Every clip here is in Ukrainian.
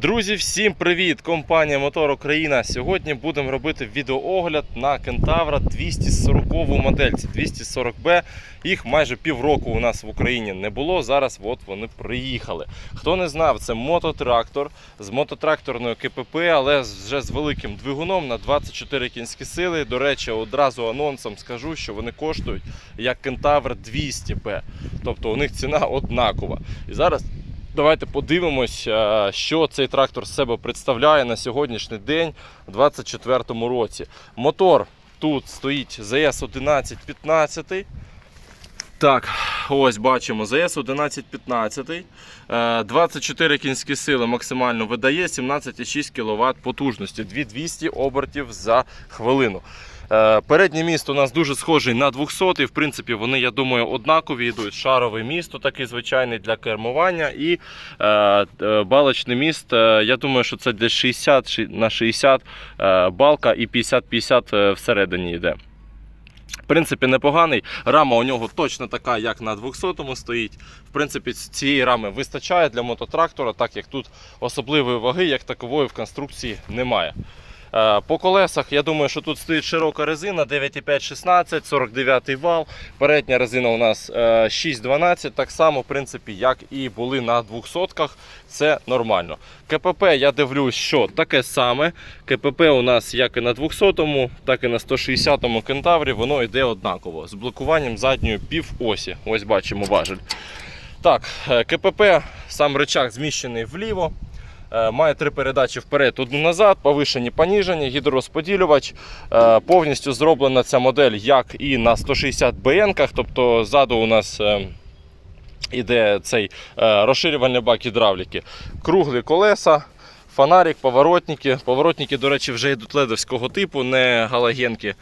Друзі, всім привіт! Компанія Мотор Україна. Сьогодні будемо робити відеоогляд на Кентавра 240 модель. Це 240B. Їх майже півроку у нас в Україні не було. Зараз от вони приїхали. Хто не знав, це мототрактор з мототракторною КПП, але вже з великим двигуном на 24 кінські сили. До речі, одразу анонсом скажу, що вони коштують як Кентавр 200B. Тобто у них ціна однакова. І зараз Давайте подивимось, е, що цей трактор з себе представляє на сьогоднішній день, у 2024 році. Мотор тут стоїть ZS 1115. Так, ось бачимо ZS 1115. Е, 24 кінські сили максимально видає, 17,6 кВт потужності, 2200 обертів за хвилину. Е, Переднє місто у нас дуже схожий на 200 В принципі, вони, я думаю, однакові йдуть. Шаровий місто, такий звичайний для кермування. І е, е, балочний міст. е, я думаю, що це десь 60 на 60 е, балка і 50-50 е, всередині йде. Принципі, непоганий. Рама у нього точно така, як на 200-му стоїть. В принципі, цієї рами вистачає для мототрактора, так як тут особливої ваги, як такової в конструкції немає. Е, По колесах, я думаю, що тут стоїть широка резина 9,5-16, 49 вал. Передня резина у нас е, 6,12, так само, в принципі, як і були на 200-ках. Це нормально. КПП я дивлюсь, що таке саме. КПП у нас як і на 200-му, так і на 160-му кентаврі, воно йде однаково. З блокуванням задньої півосі. Ось бачимо важель. Так, е, КПП, сам рычаг зміщений вліво. Е, Має три передачі вперед, одну назад, повишені, поніжені, гідророзподілювач. Е, Повністю зроблена ця модель, як і на 160 бн тобто ззаду у нас е, іде цей розширювальний бак гідравліки. Круглі колеса, фонарик, поворотники. Поворотники, до речі, вже йдуть ледовського типу, не галогенки.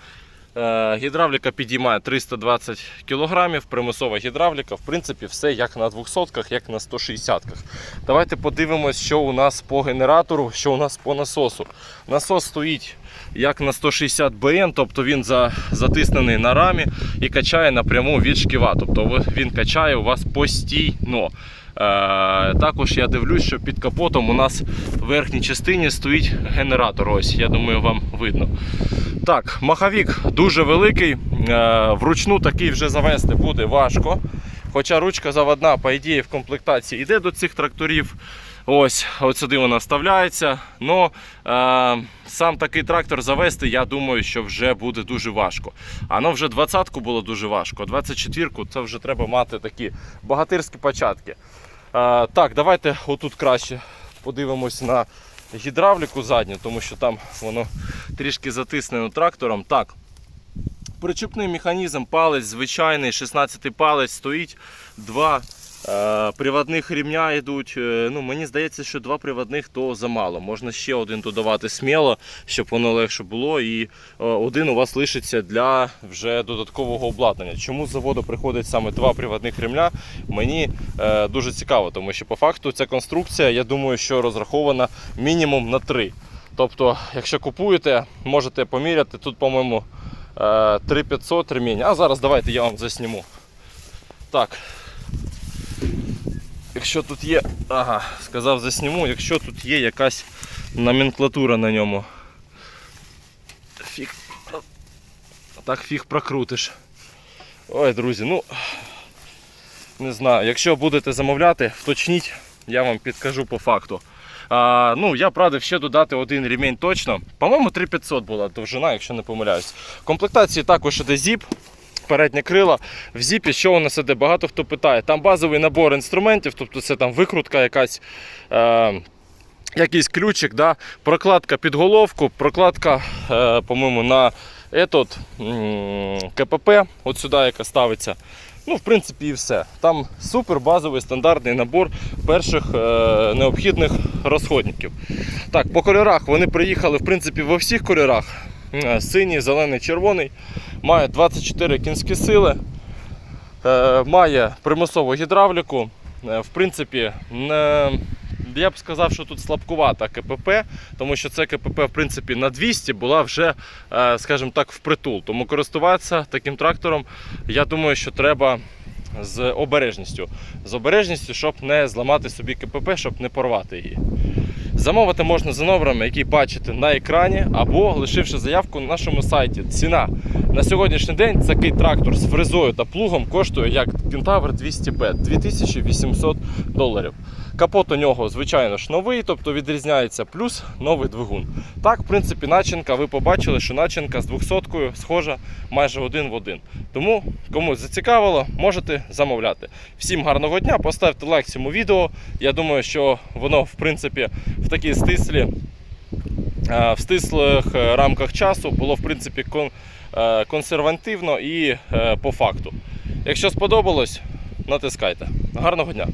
Е, Гідравліка підіймає 320 кг, примусова гідравліка. В принципі, все як на 200-ках, як на 160-ках. Давайте подивимось, що у нас по генератору, що у нас по насосу. Насос стоїть як на 160 БН, тобто він за, затиснений на рамі і качає напряму від шківа. Тобто він качає у вас постійно. Е, також я дивлюсь, що під капотом у нас в верхній частині стоїть генератор. Ось, я думаю, вам видно. Так, маховік дуже великий. Е, вручну такий вже завести буде важко. Хоча ручка заводна, по ідеї, в комплектації йде до цих тракторів. Ось, от сюди вона вставляється. Но е, сам такий трактор завести, я думаю, що вже буде дуже важко. А ну вже 20-ку було дуже важко, 24-ку це вже треба мати такі богатирські початки. Так, давайте отут краще подивимось на гідравліку задню, тому що там воно трішки затиснено трактором. Так. Причепний механізм, палець звичайний, 16 палець стоїть, два е, приводних рівня йдуть. Е, Ну, мені здається, що два приводних то замало. Можна ще один додавати сміло, щоб воно легше було. І е, один у вас лишиться для вже додаткового обладнання. Чому з заводу приходить саме два приводних ремня? Мені е, дуже цікаво, тому що по факту ця конструкція, я думаю, що розрахована мінімум на три. Тобто, якщо купуєте, можете поміряти. Тут, по-моєму, е, 3500 ремінь. А зараз давайте я вам засніму. Так. Якщо тут є. Ага, сказав засніму, якщо тут є якась номенклатура на ньому. Фіг. Так фіг прокрутиш. Ой, друзі, ну не знаю. Якщо будете замовляти, вточніть, я вам підкажу по факту. А, ну, я радив ще додати один ремінь точно. По-моєму, 3500 була довжина, якщо не помиляюсь. В комплектації також іде зіп, переднє крило. В зіпі що у нас іде? Багато хто питає. Там базовий набор інструментів, тобто це там викрутка якась. Е, Якийсь ключик, да? прокладка під головку, прокладка, е, по-моєму, на етот, КПП, от сюди, яка ставиться. Ну, в принципі, і все. Там супер базовий стандартний набор перших е, необхідних розходників. Так, по кольорах вони приїхали в принципі во всіх кольорах. Е, Синій, зелений, червоний. Має 24 кінські сили. Е, має примусову гідравліку. Е, в принципі, не, я б сказав, що тут слабкувата КПП, тому що це КПП в принципі на 200 була вже, е, скажімо так, впритул. Тому користуватися таким трактором, я думаю, що треба з обережністю. З обережністю, щоб не зламати собі КПП, щоб не порвати її. Замовити можна за номерами, які бачите на екрані, або лишивши заявку на нашому сайті. Ціна на сьогоднішній день такий трактор з фрезою та плугом коштує як Кентавр 200B 2800 доларів. Капот у нього, звичайно ж, новий, тобто відрізняється, плюс новий двигун. Так, в принципі, начинка, ви побачили, що начинка з 200 схожа майже один в один. Тому, комусь зацікавило, можете замовляти. Всім гарного дня, поставте лайк цьому відео. Я думаю, що воно, в принципі, в такій стислі, е, в стислих е, рамках часу було, в принципі, е, консервативно і по факту. Якщо сподобалось, натискайте. Гарного дня!